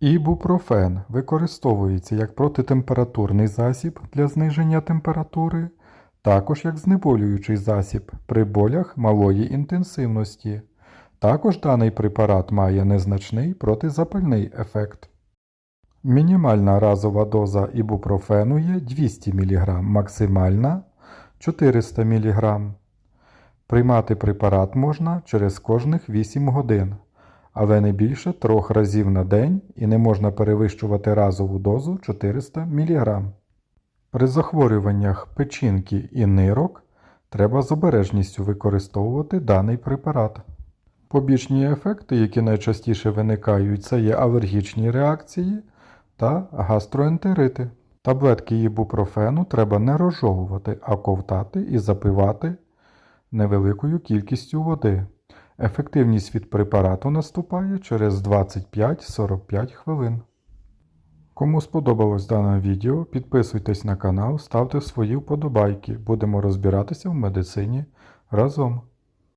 Ібупрофен використовується як протитемпературний засіб для зниження температури, також як знеболюючий засіб при болях малої інтенсивності. Також даний препарат має незначний протизапальний ефект. Мінімальна разова доза ібупрофену є 200 мг, максимальна 400 мг. Приймати препарат можна через кожних 8 годин, але не більше трьох разів на день і не можна перевищувати разову дозу 400 мг. При захворюваннях печінки і нирок треба з обережністю використовувати даний препарат. Побічні ефекти, які найчастіше виникають, це є алергічні реакції та гастроентерити. Таблетки ібупрофену треба не розжовувати, а ковтати і запивати невеликою кількістю води. Ефективність від препарату наступає через 25-45 хвилин. Кому сподобалось дане відео, підписуйтесь на канал, ставте свої вподобайки. Будемо розбиратися в медицині разом.